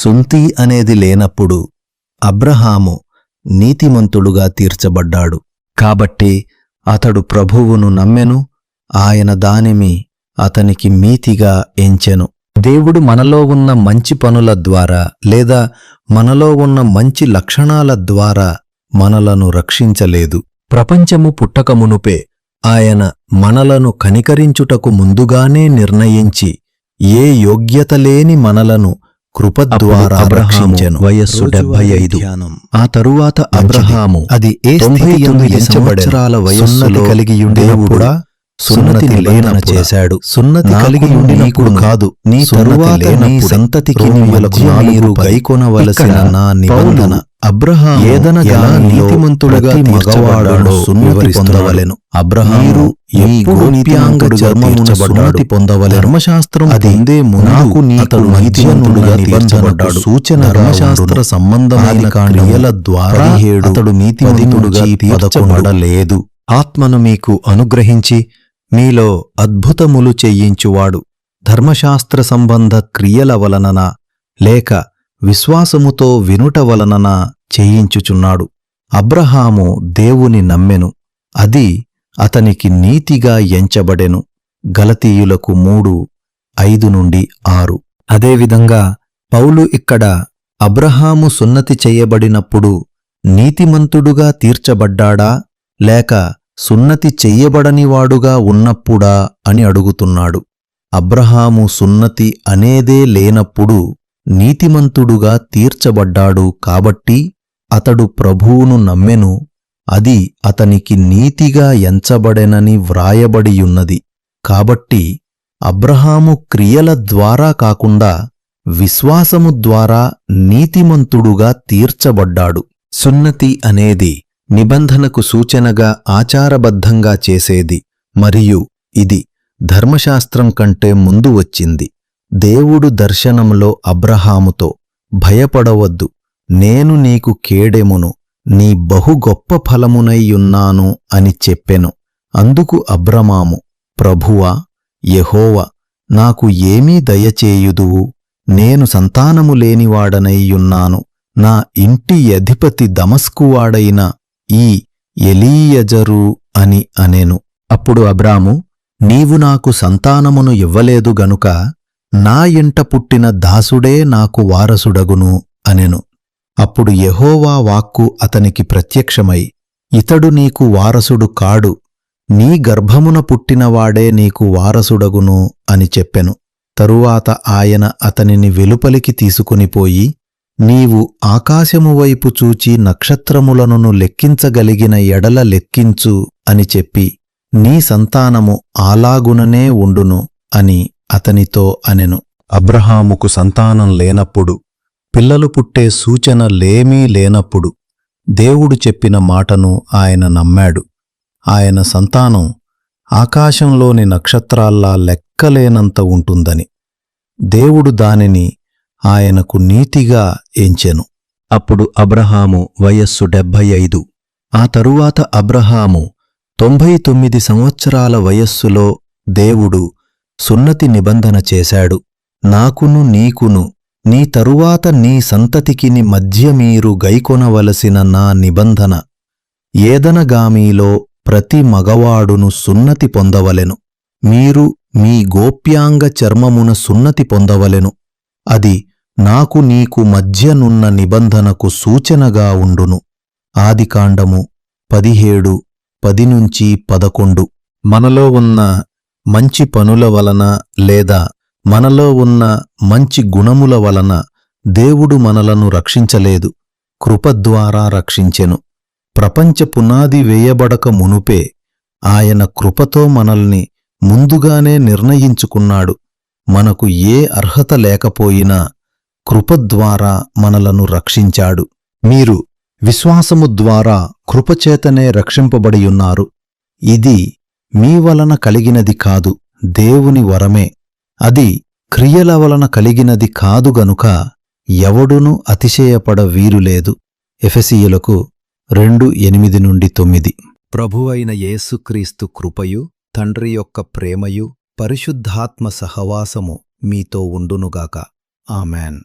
సుంతి అనేది లేనప్పుడు అబ్రహాము నీతిమంతుడుగా తీర్చబడ్డాడు. కాబట్టి అతడు ప్రభువును నమ్మెను ఆయన దానిమి అతనికి మీతిగా ఎంచెను. దేవుడు మనలో ఉన్న మంచి పనుల ద్వారా లేదా మనలో ఉన్న మంచి లక్షణాల ద్వారా మనలను రక్షించలేదు. ప్రపంచము పుట్టకమునుపే ఆయన మనలను కనికరించుటకు ముందుగానే నిర్ణయించి ఏ యోగ్యత లేని మనలను కృప ద్వారా అప్పుడు అబ్రహాము వయస్సు డెబ్బై ఐదు. ఆ తరువాత అబ్రహాము అది ఏ స్థితి? సంవత్సరాల వయస్సులో కలిగి ఉండినప్పుడు, దేవుడా సున్నతి లేనప్పుడు, చేశాడు సున్నతి కలిగి ఉండినప్పుడు కాదు, నీ తరువాత నీ. సంతతికి నీ రోమీయులకు మధ్య నాలుగు మీరు పది. గైకొనవలసిన నా నిబంధన ఏదనగా నీతిమంతుడుగా మగవాడును సున్నతి. పొందవలెను అబ్రహాము ఎప్పుడు గోప్యాంగ పొందవలెను ధర్మశాస్త్రం అది పొందే ముందు నాకు నీకు అతడు నీతిమంతుడుగా నీతిమంతుడుగా తీర్చబడ్డాడు. సూచనగా ధర్మశాస్త్ర. సంబంధమైన క్రియల ద్వారా అతడు నుంచి తీర్చబడలేదు ఆత్మను మీకు అనుగ్రహించి మీలో అద్భుతములు చెయ్యించువాడు ధర్మశాస్త్ర సంబంధ క్రియల వలనన లేక విశ్వాసముతో వినుట వలనన చేయించుచున్నాడు. అబ్రహాము దేవుని నమ్మెను. అది అతనికి నీతిగా ఎంచబడెను. గలతీయులకు మూడు ఐదు నుండి ఆరు. అదేవిధంగా పౌలు ఇక్కడ అబ్రహాము సున్నతి చెయ్యబడినప్పుడు నీతిమంతుడుగా తీర్చబడ్డాడా లేక సున్నతి చెయ్యబడనివాడుగా ఉన్నప్పుడా అని అడుగుతున్నాడు. అబ్రహాము సున్నతి అనేదే లేనప్పుడు నీతిమంతుడుగా తీర్చబడ్డాడు కాబట్టి అతడు ప్రభువును నమ్మెను. అది అతనికి నీతిగా ఎంచబడెనని వ్రాయబడియున్నది. కాబట్టి అబ్రహాము క్రియల ద్వారా కాకుండా విశ్వాసము ద్వారా నీతిమంతుడుగా తీర్చబడ్డాడు. సున్నతి అనేది నిబంధనకు సూచనగా ఆచారబద్ధంగా చేసేది. మరియు ఇది ధర్మశాస్త్రం కంటే ముందు వచ్చింది. దేవుడు దర్శనంలో అబ్రహాముతో భయపడవద్దు నేను నీకు కేడెమును నీ బహు గొప్ప ఫలమునైయున్నాను అని చెప్పెను. అందుకు అబ్రమాము ప్రభువా యహోవ నాకు ఏమీ దయచేయుదువు? నేను సంతానము లేనివాడనైయున్నాను నా ఇంటి అధిపతి దమస్కువాడైన ఈ ఎలీయజరు అని అనెను. అప్పుడు అబ్రాము నీవు నాకు సంతానమును ఇవ్వలేదు గనుక నా ఇంట పుట్టిన దాసుడే నాకు వారసుడగును అనెను. అప్పుడు యహోవా వాక్కు అతనికి ప్రత్యక్షమై ఇతడు నీకు వారసుడు కాడు నీ గర్భమున పుట్టినవాడే నీకు వారసుడగును అని చెప్పెను. తరువాత ఆయన అతనిని వెలుపలికి తీసుకునిపోయి నీవు ఆకాశము వైపు చూచి నక్షత్రములను లెక్కించగలిగిన ఎడల లెక్కించు అని చెప్పి నీ సంతానము ఆలాగుననే ఉండును అని అతనితో అనెను. అబ్రహాముకు సంతానం లేనప్పుడు పిల్లలు పుట్టే సూచన లేమీ లేనప్పుడు దేవుడు చెప్పిన మాటను ఆయన నమ్మాడు. ఆయన సంతానం ఆకాశంలోని నక్షత్రాల్లా లెక్కలేనంత ఉంటుందని. దేవుడు దానిని ఆయనకు నీతిగా ఎంచెను. అప్పుడు అబ్రహాము వయస్సు డెబ్భై ఐదు ఆ తరువాత అబ్రహాము తొంభై తొమ్మిది సంవత్సరాల వయస్సులో దేవుడు సున్నతి నిబంధన చేశాడు. నాకును నీకును నీ తరువాత నీ సంతతికిని మధ్య మీరు గైకొనవలసిన నా నిబంధన ఏదనగామీలో ప్రతి మగవాడును సున్నతి పొందవలెను. మీరు మీ గోప్యాంగ చర్మమున సున్నతి పొందవలెను. అది నాకు నీకు మధ్యనున్న నిబంధనకు సూచనగా ఉండును. ఆదికాండము పదిహేడు పది నుంచి పదకొండు. మనలో ఉన్న మంచి పనుల వలన లేదా మనలో ఉన్న మంచి గుణముల వలన దేవుడు మనలను రక్షించలేదు కృప ద్వారా రక్షించెను. ప్రపంచ పునాది వేయబడక మునుపే ఆయన కృపతో మనల్ని ముందుగానే నిర్ణయించుకున్నాడు. మనకు ఏ అర్హత లేకపోయినా కృప ద్వారా మనలను రక్షించాడు. మీరు విశ్వాసము ద్వారా కృపచేతనే రక్షింపబడియున్నారు ఇది మీ వలన కలిగినది కాదు దేవుని వరమే. అది క్రియల వలన కలిగినది కాదు గనుక ఎవడునూ అతిశయపడ వీరులేదు ఎఫెసీయులకు రెండు ఎనిమిది నుండి తొమ్మిది. ప్రభువైన యేసుక్రీస్తు కృపయు తండ్రి యొక్క ప్రేమయు పరిశుద్ధాత్మ సహవాసము మీతో ఉండునుగాక. ఆమెన్.